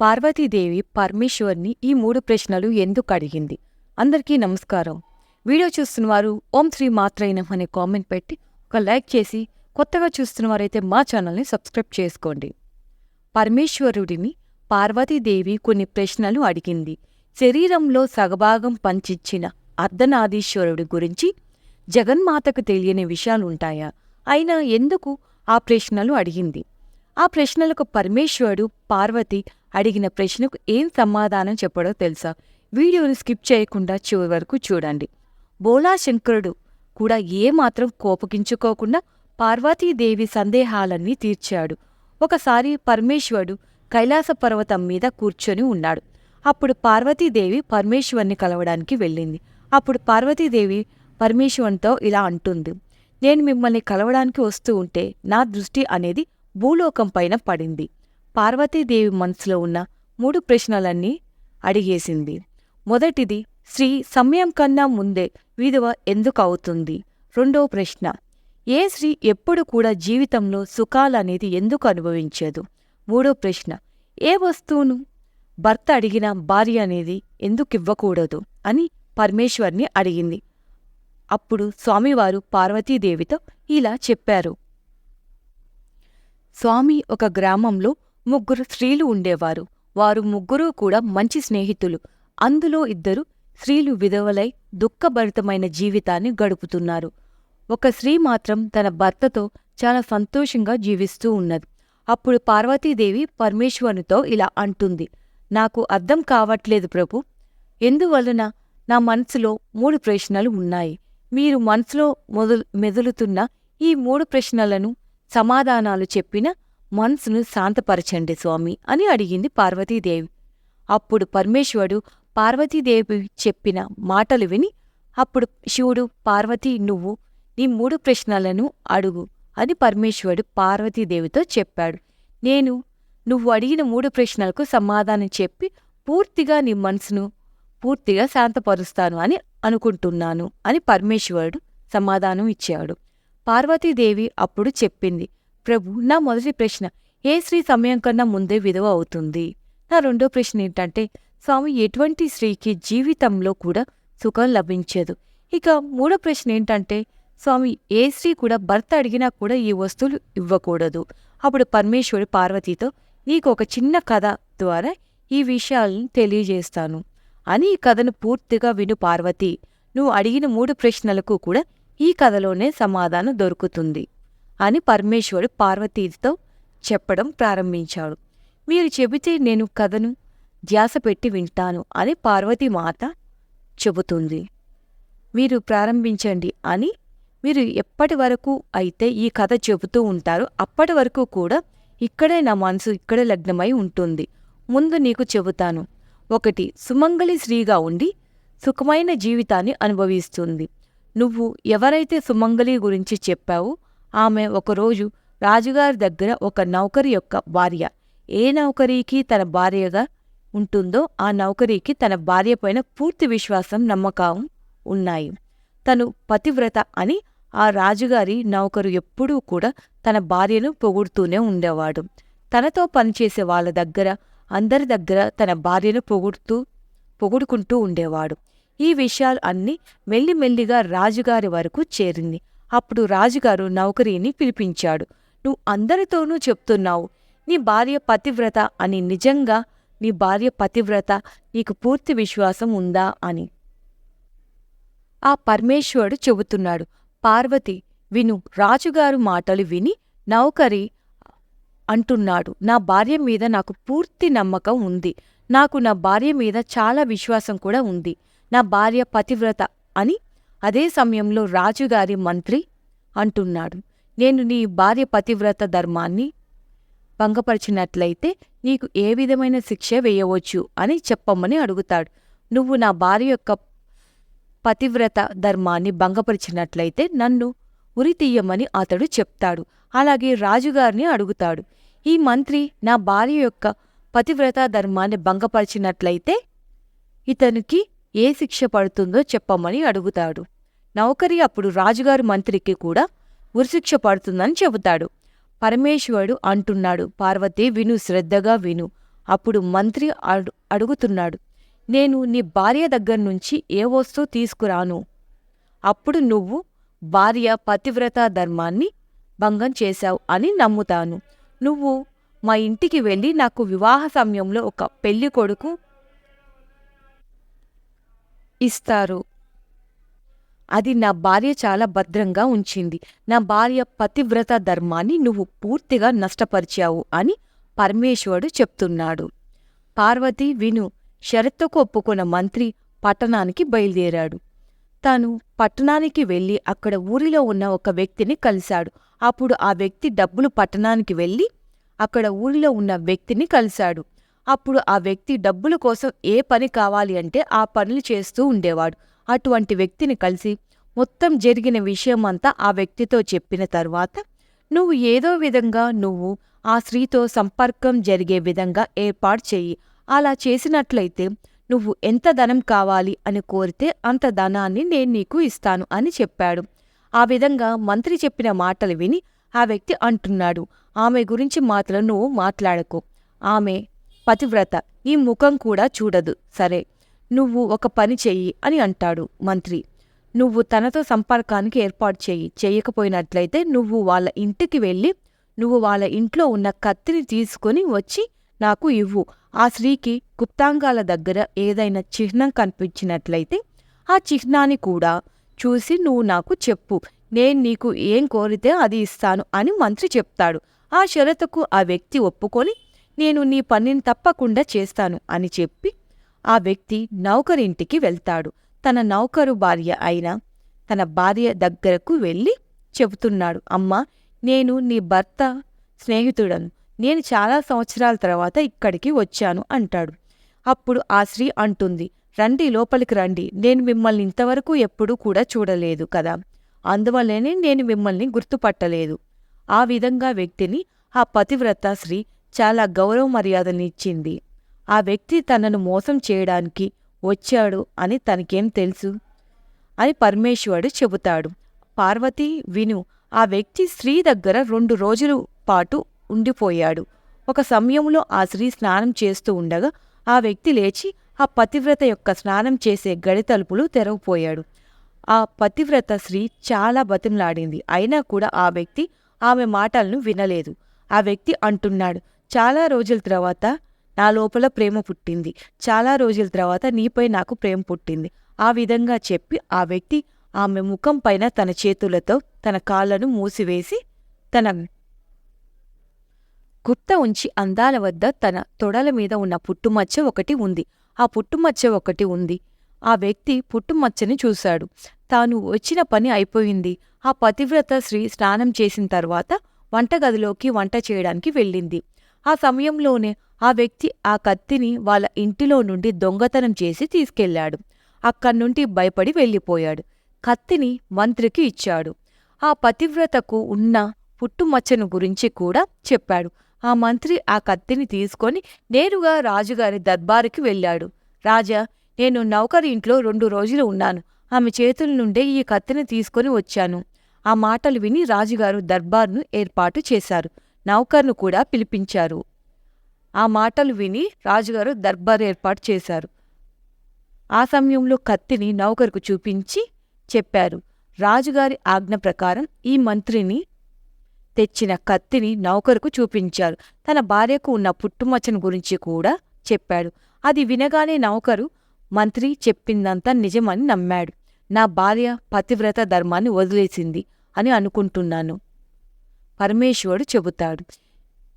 పార్వతీదేవి పరమేశ్వర్ని ఈ మూడు ప్రశ్నలు ఎందుకు అడిగింది? అందరికీ నమస్కారం. వీడియో చూస్తున్న వారు ఓం శ్రీ మాత్రైనం అనే కామెంట్ పెట్టి ఒక లైక్ చేసి కొత్తగా చూస్తున్న వారైతే మా ఛానల్ని సబ్స్క్రైబ్ చేసుకోండి. పరమేశ్వరుడిని పార్వతీదేవి కొన్ని ప్రశ్నలు అడిగింది. శరీరంలో సగభాగం పంచిచ్చిన అర్ధనాదీశ్వరుడి గురించి జగన్మాతకు తెలియని విషయాలుంటాయా? అయినా ఎందుకు ఆ ప్రశ్నలు అడిగింది? ఆ ప్రశ్నలకు పరమేశ్వరుడు పార్వతి అడిగిన ప్రశ్నకు ఏం సమాధానం చెప్పడో తెలుసా? వీడియోని స్కిప్ చేయకుండా చివరి వరకు చూడండి. బోలాశంకరుడు కూడా ఏమాత్రం కోపగించుకోకుండా పార్వతీదేవి సందేహాలన్నీ తీర్చాడు. ఒకసారి పరమేశ్వరుడు కైలాస పర్వతం మీద కూర్చొని ఉన్నాడు. అప్పుడు పార్వతీదేవి పరమేశ్వరుని కలవడానికి వెళ్ళింది. అప్పుడు పార్వతీదేవి పరమేశ్వరునితో ఇలా అంటుంది. నేను మిమ్మల్ని కలవడానికి వస్తూ ఉంటే నా దృష్టి అనేది భూలోకం పైన పడింది. పార్వతీదేవి మనసులో ఉన్న మూడు ప్రశ్నలన్నీ అడిగేసింది. మొదటిది స్త్రీ సమయం కన్నా ముందే విధవ ఎందుకు అవుతుంది? రెండో ప్రశ్న ఏ స్త్రీ ఎప్పుడు కూడా జీవితంలో సుఖాలనేది ఎందుకు అనుభవించదు? మూడో ప్రశ్న ఏ వస్తువును భర్త అడిగిన భార్య అనేది ఎందుకు ఇవ్వకూడదు అని పరమేశ్వర్ని అడిగింది. అప్పుడు స్వామివారు పార్వతీదేవితో ఇలా చెప్పారు. స్వామి ఒక గ్రామంలో ముగ్గురు స్త్రీలు ఉండేవారు. వారు ముగ్గురూ కూడా మంచి స్నేహితులు. అందులో ఇద్దరు స్త్రీలు విధవలై దుఃఖభరితమైన జీవితాన్ని గడుపుతున్నారు. ఒక స్త్రీ మాత్రం తన భర్తతో చాలా సంతోషంగా జీవిస్తూ ఉన్నది. అప్పుడు పార్వతీదేవి పరమేశ్వరునితో ఇలా అంటుంది నాకు అర్థం కావట్లేదు ప్రభు. ఎందువలన నా మనసులో మూడు ప్రశ్నలు ఉన్నాయి. మీరు మనసులో మొదలు మెదులుతున్న ఈ మూడు ప్రశ్నలను సమాధానాలు చెప్పిన మనసును శాంతపరచండి స్వామి అని అడిగింది పార్వతీదేవి. అప్పుడు పరమేశ్వరుడు పార్వతీదేవి చెప్పిన మాటలు విని అప్పుడు శివుడు పార్వతీ నువ్వు నీ మూడు ప్రశ్నలను అడుగు అని పరమేశ్వరుడు పార్వతీదేవితో చెప్పాడు. నేను నువ్వు అడిగిన మూడు ప్రశ్నలకు సమాధానం చెప్పి పూర్తిగా నీ మనసును పూర్తిగా శాంతపరుస్తాను అని అనుకుంటున్నాను అని పరమేశ్వరుడు సమాధానం ఇచ్చాడు. పార్వతీదేవి అప్పుడు చెప్పింది ప్రభు నా మొదటి ప్రశ్న ఏ స్త్రీ సమయం కన్నా ముందే విధవ అవుతుంది? నా రెండో ప్రశ్న ఏంటంటే స్వామి ఎటువంటి స్త్రీకి జీవితంలో కూడా సుఖం లభించదు? ఇక మూడో ప్రశ్న ఏంటంటే స్వామి ఏ స్త్రీ కూడా భర్త అడిగినా కూడా ఈ వస్తువులు ఇవ్వకూడదు? అప్పుడు పరమేశ్వరుడు పార్వతితో నీకు ఒక చిన్న కథ ద్వారా ఈ విషయాలను తెలియజేస్తాను. అని ఈ కథను పూర్తిగా విను పార్వతి. నువ్వు అడిగిన మూడు ప్రశ్నలకు కూడా ఈ కథలోనే సమాధానం దొరుకుతుంది అని పరమేశ్వరుడు పార్వతీతో చెప్పడం ప్రారంభించాడు. మీరు చెబితే నేను కథను ధ్యాస పెట్టి వింటాను అని పార్వతీమాత చెబుతుంది. మీరు ప్రారంభించండి అని మీరు ఎప్పటి వరకు అయితే ఈ కథ చెబుతూ ఉంటారో అప్పటి వరకు కూడా ఇక్కడే నా మనసు ఇక్కడే లగ్నమై ఉంటుంది. ముందు నీకు చెబుతాను. ఒకటి సుమంగళి స్త్రీగా ఉండి సుఖమైన జీవితాన్ని అనుభవిస్తుంది. నువ్వు ఎవరైతే సుమంగళి గురించి చెప్పావో ఆమె ఒకరోజు రాజుగారి దగ్గర ఒక నౌకరి యొక్క భార్య. ఏ నౌకరీకి తన భార్యగా ఉంటుందో ఆ నౌకరీకి తన భార్య పైన పూర్తి విశ్వాసం నమ్మకం ఉన్నాయి. తను పతివ్రత అని ఆ రాజుగారి నౌకరు ఎప్పుడూ కూడా తన భార్యను పొగుడుతూనే ఉండేవాడు. తనతో పనిచేసే వాళ్ళ దగ్గర అందరి దగ్గర తన భార్యను పొగుడుతూ పొగుడుకుంటూ ఉండేవాడు. ఈ విషయాలు అన్నీ మెల్లిమెల్లిగా రాజుగారి వరకు చేరింది. అప్పుడు రాజుగారు నౌకరీని పిలిపించాడు. నువ్వు అందరితోనూ చెప్తున్నావు. నీ భార్య పతివ్రత అని నిజంగా నీ భార్య పతివ్రత నీకు పూర్తి విశ్వాసం ఉందా? అని. ఆ పరమేశ్వరుడు చెబుతున్నాడు. పార్వతి విను. రాజుగారు మాటలు విని నౌకరి అంటున్నాడు. నా భార్య మీద నాకు పూర్తి నమ్మకం ఉంది. నాకు నా భార్య మీద చాలా విశ్వాసం కూడా ఉంది. నా భార్య పతివ్రత అని అదే సమయంలో రాజుగారి మంత్రి అంటున్నాడు. నేను నీ భార్య పతివ్రత ధర్మాన్ని భంగపరిచినట్లయితే నీకు ఏ విధమైన శిక్ష వేయవచ్చు అని చెప్పమని అడుగుతాడు. నువ్వు నా భార్య యొక్క పతివ్రత ధర్మాన్ని భంగపరిచినట్లయితే నన్ను ఉరి తీయమని అతడు చెప్తాడు. అలాగే రాజుగారిని అడుగుతాడు. ఈ మంత్రి నా భార్య యొక్క పతివ్రత ధర్మాన్ని భంగపరిచినట్లయితే ఇతనికి ఏ శిక్ష పడుతుందో చెప్పమని అడుగుతాడు. నౌకరి అప్పుడు రాజుగారు మంత్రికి కూడా ఉరిశిక్ష పడుతుందని చెబుతాడు. పరమేశ్వరుడు అంటున్నాడు పార్వతి విను శ్రద్ధగా విను. అప్పుడు మంత్రి అడు అడుగుతున్నాడు నేను నీ భార్య దగ్గర నుంచి ఏ వస్తువు తీసుకురాను? అప్పుడు నువ్వు భార్య పతివ్రత ధర్మాన్ని భంగం చేశావు అని నమ్ముతాను. నువ్వు మా ఇంటికి వెళ్ళి నాకు వివాహ సమయంలో ఒక పెళ్ళి కొడుకు ఇస్తారు. అది నా భార్య చాలా భద్రంగా ఉంచింది. నా భార్య పతివ్రత ధర్మాన్ని నువ్వు పూర్తిగా నష్టపరిచావు అని పరమేశ్వరుడు చెప్తున్నాడు. పార్వతి విను షరతుకు ఒప్పుకున్న మంత్రి పట్టణానికి బయలుదేరాడు. తాను పట్టణానికి వెళ్ళి అక్కడ ఊరిలో ఉన్న ఒక వ్యక్తిని కలిశాడు. అప్పుడు ఆ వ్యక్తి డబ్బులు పట్టణానికి వెళ్ళి అక్కడ ఊరిలో ఉన్న వ్యక్తిని కలిశాడు. అప్పుడు ఆ వ్యక్తి డబ్బుల కోసం ఏ పని కావాలి అంటే ఆ పనులు చేస్తూ ఉండేవాడు. అటువంటి వ్యక్తిని కలిసి మొత్తం జరిగిన విషయమంతా ఆ వ్యక్తితో చెప్పిన తర్వాత నువ్వు ఏదో విధంగా నువ్వు ఆ స్త్రీతో సంపర్కం జరిగే విధంగా ఏర్పాటు చెయ్యి. అలా చేసినట్లయితే నువ్వు ఎంత ధనం కావాలి అని కోరితే అంత ధనాన్ని నేను నీకు ఇస్తాను అని చెప్పాడు. ఆ విధంగా మంత్రి చెప్పిన మాటలు విని ఆ వ్యక్తి అంటున్నాడు ఆమె గురించి మాత్రం నువ్వు మాట్లాడకు. ఆమె పతివ్రత. ఈ ముఖం కూడా చూడదు. సరే నువ్వు ఒక పని చెయ్యి అని అంటాడు మంత్రి. నువ్వు తనతో సంపర్కానికి ఏర్పాటు చెయ్యి. చేయకపోయినట్లయితే నువ్వు వాళ్ళ ఇంటికి వెళ్ళి నువ్వు వాళ్ళ ఇంట్లో ఉన్న కత్తిని తీసుకొని వచ్చి నాకు ఇవ్వు. ఆ స్త్రీకి గుప్తాంగాల దగ్గర ఏదైనా చిహ్నం కనిపించినట్లయితే ఆ చిహ్నాన్ని కూడా చూసి నువ్వు నాకు చెప్పు. నేను నీకు ఏం కోరితే అది ఇస్తాను అని మంత్రి చెప్తాడు. ఆ షరతుకు ఆ వ్యక్తి ఒప్పుకొని నేను నీ పనిని తప్పకుండా చేస్తాను అని చెప్పి ఆ వ్యక్తి నౌకరింటికి వెళ్తాడు. తన నౌకరు భార్య అయిన తన భార్య దగ్గరకు వెళ్ళి చెబుతున్నాడు అమ్మా నేను నీ భర్త స్నేహితుడను. నేను చాలా సంవత్సరాల తర్వాత ఇక్కడికి వచ్చాను అంటాడు. అప్పుడు ఆ స్త్రీ అంటుంది రండి లోపలికి రండి. నేను మిమ్మల్ని ఇంతవరకు ఎప్పుడూ కూడా చూడలేదు కదా. అందువల్లనే నేను మిమ్మల్ని గుర్తుపట్టలేదు. ఆ విధంగా వ్యక్తిని ఆ పతివ్రత స్త్రీ చాలా గౌరవ మర్యాదనిచ్చింది. ఆ వ్యక్తి తనను మోసం చేయడానికి వచ్చాడు అని తనకేం తెలుసు? అని పరమేశ్వరుడు చెబుతాడు. పార్వతి విను ఆ వ్యక్తి స్త్రీ దగ్గర రెండు రోజుల పాటు ఉండిపోయాడు. ఒక సమయంలో ఆ స్త్రీ స్నానం చేస్తూ ఉండగా ఆ వ్యక్తి లేచి ఆ పతివ్రత యొక్క స్నానం చేసే గడి తలుపులు తెరవపోయాడు. ఆ పతివ్రత స్త్రీ చాలా బతిమలాడింది. అయినా కూడా ఆ వ్యక్తి ఆమె మాటలను వినలేదు. ఆ వ్యక్తి అంటున్నాడు చాలా రోజుల తర్వాత నా లోపల ప్రేమ పుట్టింది. చాలా రోజుల తర్వాత నీపై నాకు ప్రేమ పుట్టింది. ఆ విధంగా చెప్పి ఆ వ్యక్తి ఆమె ముఖం పైన తన చేతులతో తన కాళ్ళను మూసివేసి తన గుప్త ఉంచి అందాల వద్ద తన తొడల మీద ఉన్న పుట్టుమచ్చ ఒకటి ఉంది. ఆ పుట్టుమచ్చ ఒకటి ఉంది. ఆ వ్యక్తి పుట్టుమచ్చని చూశాడు. తాను వచ్చిన పని అయిపోయింది. ఆ పతివ్రత స్త్రీ స్నానం చేసిన తర్వాత వంటగదిలోకి వంట చేయడానికి వెళ్ళింది. ఆ సమయంలోనే ఆ వ్యక్తి ఆ కత్తిని వాళ్ళ ఇంటిలో నుండి దొంగతనం చేసి తీసుకెళ్ళాడు అక్కడి నుండి భయపడి వెళ్ళిపోయాడు. కత్తిని మంత్రికి ఇచ్చాడు. ఆ పతివ్రతకు ఉన్న పుట్టుమచ్చను గురించి కూడా చెప్పాడు. ఆ మంత్రి ఆ కత్తిని తీసుకొని నేరుగా రాజుగారి దర్బారుకి వెళ్ళాడు. రాజా నేను నౌకరి ఇంట్లో రెండు రోజులు ఉన్నాను. ఆమె చేతుల నుండే ఈ కత్తిని తీసుకొని వచ్చాను. ఆ మాటలు విని రాజుగారు దర్బార్ను ఏర్పాటు చేశారు. నౌకర్ను కూడా పిలిపించారు. ఆ మాటలు విని రాజుగారు దర్బార్ ఏర్పాటు చేశారు. ఆ సమయంలో కత్తిని నౌకరుకు చూపించి చెప్పారు. రాజుగారి ఆజ్ఞ ప్రకారం ఈ మంత్రిని తెచ్చిన కత్తిని నౌకరుకు చూపించారు. తన భార్యకు ఉన్న పుట్టుమచ్చను గురించి కూడా చెప్పాడు. అది వినగానే నౌకరు మంత్రి చెప్పిందంతా నిజమని నమ్మాడు. నా భార్య పతివ్రత ధర్మాన్ని వదిలేసింది అని అనుకుంటున్నాను. పరమేశ్వరుడు చెబుతాడు.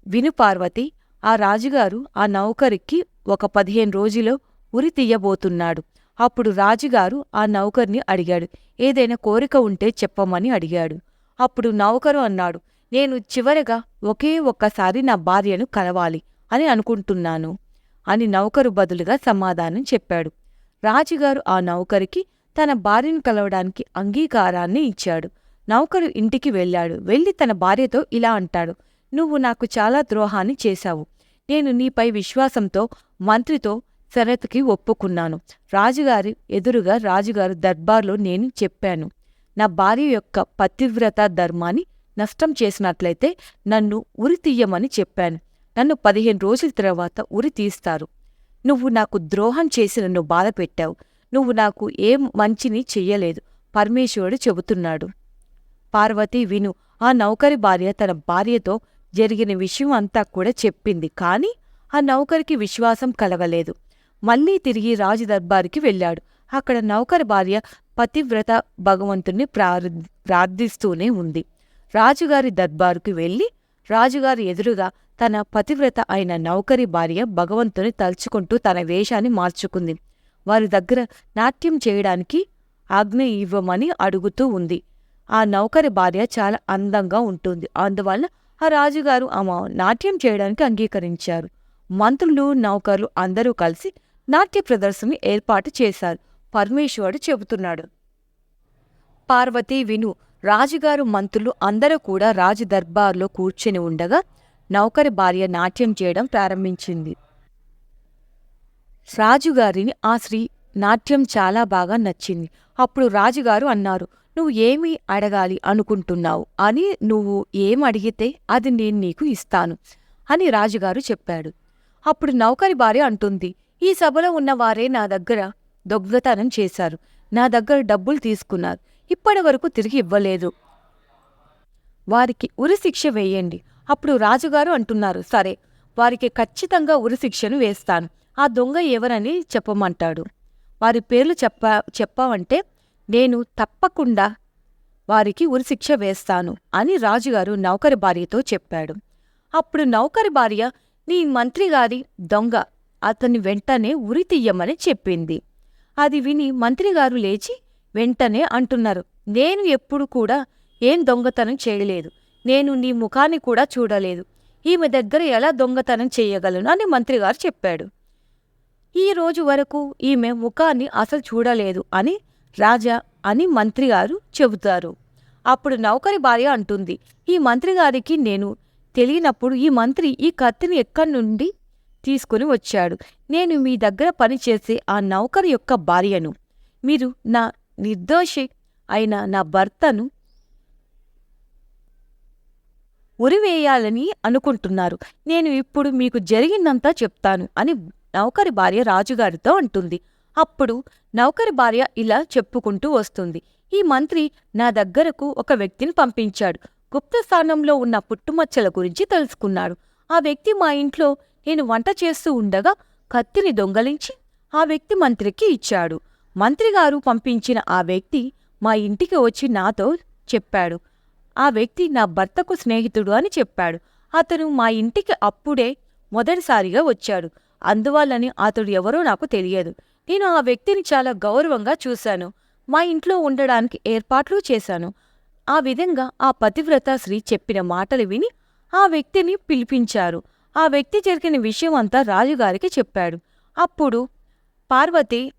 విను పార్వతి ఆ రాజుగారు ఆ నౌకరికి ఒక పదిహేను రోజులో ఉరి తీయబోతున్నాడు. అప్పుడు రాజుగారు ఆ నౌకర్ని అడిగాడు. ఏదైనా కోరిక ఉంటే చెప్పమని అడిగాడు. అప్పుడు నౌకరు అన్నాడు నేను చివరగా ఒకే ఒక్కసారి నా భార్యను కలవాలి అని అనుకుంటున్నాను అని నౌకరు బదులుగా సమాధానం చెప్పాడు. రాజుగారు ఆ నౌకరికి తన భార్యను కలవడానికి అంగీకారాన్ని ఇచ్చాడు. నౌకరు ఇంటికి వెళ్ళాడు. వెళ్ళి తన భార్యతో ఇలా అంటాడు నువ్వు నాకు చాలా ద్రోహాన్ని చేశావు. నేను నీపై విశ్వాసంతో మంత్రితో షరతుకి ఒప్పుకున్నాను. రాజుగారి ఎదురుగా రాజుగారు దర్బార్లో నేను చెప్పాను. నా భార్య యొక్క పతివ్రత ధర్మాన్ని నష్టం చేసినట్లయితే నన్ను ఉరి తీయమని చెప్పాను. నన్ను పదిహేను రోజుల తర్వాత ఉరి తీస్తారు. నువ్వు నాకు ద్రోహం చేసి నన్ను బాధ పెట్టావు నువ్వు నాకు ఏం మంచిని చెయ్యలేదు పరమేశ్వరుడు చెబుతున్నాడు. పార్వతి విను. ఆ నౌకరి భార్య తన భార్యతో జరిగిన విషయం అంతా కూడా చెప్పింది. కాని ఆ నౌకరికి విశ్వాసం కలగలేదు. మళ్ళీ తిరిగి రాజు దర్బారుకి వెళ్ళాడు. అక్కడ నౌకరి భార్య పతివ్రత భగవంతుణ్ణి ప్రార్థిస్తూనే ఉంది. రాజుగారి దర్బారుకి వెళ్ళి రాజుగారి ఎదురుగా తన పతివ్రత అయిన నౌకరి భార్య భగవంతుని తలుచుకుంటూ తన వేషాన్ని మార్చుకుంది. వారి దగ్గర నాట్యం చేయడానికి ఆజ్ఞ ఇవ్వమని అడుగుతూ ఉంది. ఆ నౌకరి భార్య చాలా అందంగా ఉంటుంది. అందువల్ల ఆ రాజుగారు ఆమె నాట్యం చేయడానికి అంగీకరించారు. మంత్రులు నౌకర్లు అందరూ కలిసి నాట్య ప్రదర్శన ఏర్పాటు చేశారు. పరమేశ్వరుడు చెబుతున్నాడు. పార్వతి విను. రాజుగారు మంత్రులు అందరూ కూడా రాజు దర్బార్లో కూర్చుని ఉండగా నౌకరి భార్య నాట్యం చేయడం ప్రారంభించింది. రాజుగారిని ఆ స్త్రీ నాట్యం చాలా బాగా నచ్చింది. అప్పుడు రాజుగారు అన్నారు నువ్వు ఏమి అడగాలి అనుకుంటున్నావు అని నువ్వు ఏం అడిగితే అది నేను నీకు ఇస్తాను అని రాజుగారు చెప్పాడు. అప్పుడు నౌకరి భార్య అంటుంది ఈ సభలో ఉన్నవారే నా దగ్గర దొంగతనం చేశారు. నా దగ్గర డబ్బులు తీసుకున్నారు. ఇప్పటి వరకు తిరిగి ఇవ్వలేదు. వారికి ఉరిశిక్ష వేయండి అప్పుడు రాజుగారు అంటున్నారు సరే వారికి ఖచ్చితంగా ఉరిశిక్షను వేస్తాను. ఆ దొంగ ఎవరని చెప్పమంటాడు. వారి పేర్లు చెప్ప చెప్పావంటే నేను తప్పకుండా వారికి ఉరిశిక్ష వేస్తాను అని రాజుగారు నౌకరి భార్యతో చెప్పాడు. అప్పుడు నౌకరి భార్య నీ మంత్రిగారి దొంగ. అతన్ని వెంటనే ఉరి తీయమని చెప్పింది. అది విని మంత్రిగారు లేచి వెంటనే అంటున్నారు నేను ఎప్పుడు కూడా ఏం దొంగతనం చేయలేదు. నేను నీ ముఖాన్ని కూడా చూడలేదు. ఈమె దగ్గర ఎలా దొంగతనం చేయగలను అని మంత్రిగారు చెప్పాడు. ఈ రోజు వరకు ఈమె ముఖాన్ని అసలు చూడలేదు అని రాజా అని మంత్రిగారు చెబుతారు. అప్పుడు నౌకరి భార్య అంటుంది ఈ మంత్రిగారికి నేను తెలియనప్పుడు ఈ మంత్రి ఈ కత్తిని ఎక్కడి నుండి తీసుకుని వచ్చాడు? నేను మీ దగ్గర పనిచేసే ఆ నౌకరి యొక్క భార్యను. మీరు నా నిర్దోషి అయిన నా భర్తను ఉరివేయాలని అనుకుంటున్నారు. నేను ఇప్పుడు మీకు జరిగిందంతా చెప్తాను అని నౌకరి భార్య రాజుగారితో అంటుంది. అప్పుడు నౌకరి భార్య ఇలా చెప్పుకుంటూ వస్తుంది. ఈ మంత్రి నా దగ్గరకు ఒక వ్యక్తిని పంపించాడు. గుప్త స్థానంలో ఉన్న పుట్టుమచ్చల గురించి తెలుసుకున్నాడు. ఆ వ్యక్తి మా ఇంట్లో నేను వంట చేస్తూ ఉండగా కత్తిని దొంగలించి ఆ వ్యక్తి మంత్రికి ఇచ్చాడు. మంత్రిగారు పంపించిన ఆ వ్యక్తి మా ఇంటికి వచ్చి నాతో చెప్పాడు. ఆ వ్యక్తి నా భర్తకు స్నేహితుడు అని చెప్పాడు. అతను మా ఇంటికి అప్పుడే మొదటిసారిగా వచ్చాడు. అందువల్లని అతడు ఎవరో నాకు తెలియదు. నేను ఆ వ్యక్తిని చాలా గౌరవంగా చూశాను. మా ఇంట్లో ఉండడానికి ఏర్పాట్లు చేశాను. ఆ విధంగా ఆ పతివ్రత శ్రీ చెప్పిన మాటలు విని ఆ వ్యక్తిని పిలిపించారు. ఆ వ్యక్తి జరిగిన విషయం అంతా రాజుగారికి చెప్పాడు. అప్పుడు పార్వతి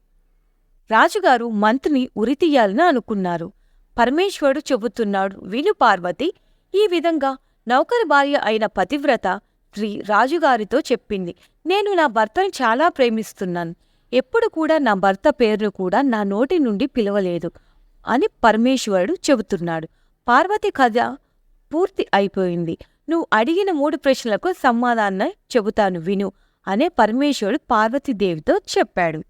రాజుగారు మంత్రిని ఉరితీయాలని అనుకున్నారు. పరమేశ్వరుడు చెబుతున్నాడు విను పార్వతి ఈ విధంగా నౌకరు భార్య అయిన పతివ్రత శ్రీ రాజుగారితో చెప్పింది. నేను నా భర్తను చాలా ప్రేమిస్తున్నాను. ఎప్పుడు కూడా నా భర్త పేరును కూడా నా నోటి నుండి పిలవలేదు అని పరమేశ్వరుడు చెబుతున్నాడు. పార్వతి కథ పూర్తి అయిపోయింది. నువ్వు అడిగిన మూడు ప్రశ్నలకు సమాధానం చెబుతాను విను అనే పరమేశ్వరుడు పార్వతీదేవితో చెప్పాడు.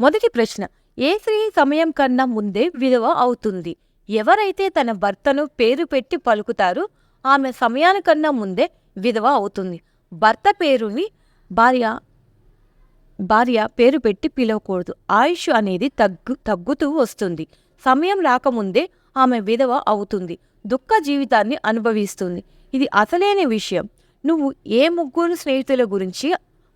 మొదటి ప్రశ్న ఏ స్త్రీ సమయం కన్నా ముందే విధవ అవుతుంది? ఎవరైతే తన భర్తను పేరు పెట్టి పలుకుతారో ఆమె సమయానికన్నా ముందే విధవ అవుతుంది. భర్త పేరుని భార్య భార్య పేరు పెట్టి పిలవకూడదు. ఆయుష్ అనేది తగ్గు తగ్గుతూ వస్తుంది. సమయం రాకముందే ఆమె విధవ అవుతుంది. దుఃఖ జీవితాన్ని అనుభవిస్తుంది. ఇది అసలేని విషయం. నువ్వు ఏ ముగ్గురు స్నేహితుల గురించి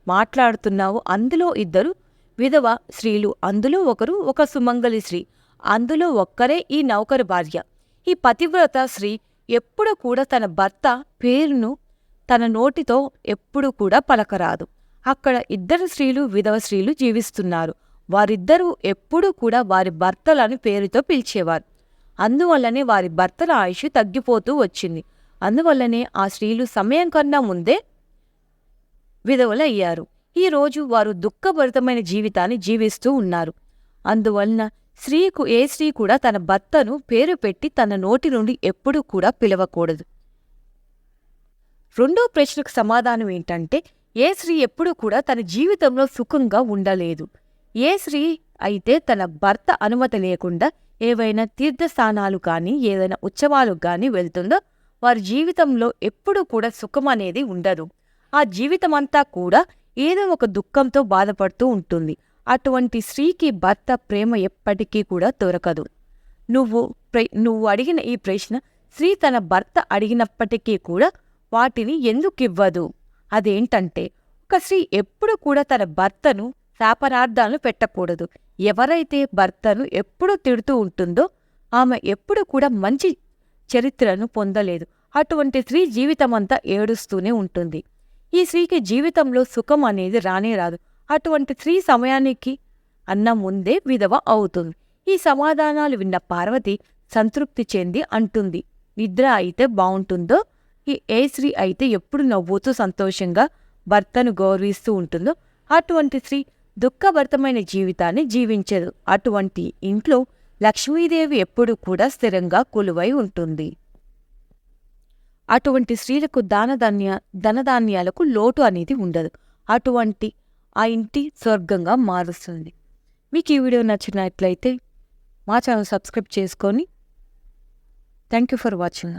మాట్లాడుతున్నావో అందులో ఇద్దరు విధవ స్త్రీలు అందులో ఒకరు ఒక సుమంగలి స్త్రీ అందులో ఒక్కరే ఈ నౌకరు భార్య. ఈ పతివ్రత స్త్రీ ఎప్పుడు కూడా తన భర్త పేరును తన నోటితో ఎప్పుడు కూడా పలకరాదు. అక్కడ ఇద్దరు స్త్రీలు విధవ స్త్రీలు జీవిస్తున్నారు. వారిద్దరూ ఎప్పుడూ కూడా వారి భర్తలని పేరుతో పిలిచేవారు. అందువల్లనే వారి భర్తల ఆయుష్ తగ్గిపోతూ వచ్చింది. అందువల్లనే ఆ స్త్రీలు సమయం కన్నా ముందే విధవులయ్యారు. ఈ రోజు వారు దుఃఖభరితమైన జీవితాన్ని జీవిస్తూ ఉన్నారు. అందువలన స్త్రీకు ఏ స్త్రీ కూడా తన భర్తను పేరు పెట్టి తన నోటి నుండి ఎప్పుడూ కూడా పిలవకూడదు. రెండో ప్రశ్నకు సమాధానం ఏంటంటే ఏ స్త్రీ ఎప్పుడూ కూడా తన జీవితంలో సుఖంగా ఉండలేదు. ఏ స్త్రీ అయితే తన భర్త అనుమతి లేకుండా ఏవైనా తీర్థస్థానాలు కానీ ఏదైనా ఉత్సవాలు కానీ వెళ్తుందో వారి జీవితంలో ఎప్పుడూ కూడా సుఖం అనేది ఉండదు. ఆ జీవితమంతా కూడా ఏదో ఒక దుఃఖంతో బాధపడుతూ ఉంటుంది. అటువంటి స్త్రీకి భర్త ప్రేమ ఎప్పటికీ కూడా దొరకదు. నువ్వు నువ్వు అడిగిన ఈ ప్రశ్న స్త్రీ తన భర్త అడిగినప్పటికీ కూడా వాటిని ఎందుకు ఇవ్వదు? అదేంటంటే ఒక స్త్రీ ఎప్పుడు కూడా తన భర్తను శాపనార్థాలను పెట్టకూడదు. ఎవరైతే భర్తను ఎప్పుడూ తిడుతూ ఉంటుందో ఆమె ఎప్పుడు కూడా మంచి చరిత్రను పొందలేదు. అటువంటి స్త్రీ జీవితమంతా ఏడుస్తూనే ఉంటుంది. ఈ స్త్రీకి జీవితంలో సుఖం అనేది రానే రాదు. అటువంటి స్త్రీ సమయానికి అన్న ముందే విధవ అవుతుంది. ఈ సమాధానాలు విన్న పార్వతి సంతృప్తి చెంది అంటుంది. నిద్ర అయితే బావుంటుందో? ఈ ఏ స్త్రీ అయితే ఎప్పుడు నవ్వుతూ సంతోషంగా భర్తను గౌరవిస్తూ ఉంటుందో అటువంటి స్త్రీ దుఃఖభరితమైన జీవితాన్ని జీవించదు. అటువంటి ఇంట్లో లక్ష్మీదేవి ఎప్పుడూ కూడా స్థిరంగా కొలువై ఉంటుంది. అటువంటి స్త్రీలకు దానధాన్య ధనధాన్యాలకు లోటు అనేది ఉండదు. అటువంటి ఆ ఇంటి స్వర్గంగా మారుస్తుంది. మీకు ఈ వీడియో నచ్చినట్లయితే మా ఛానల్ సబ్స్క్రైబ్ చేసుకొని థ్యాంక్ యూ ఫర్ వాచింగ్.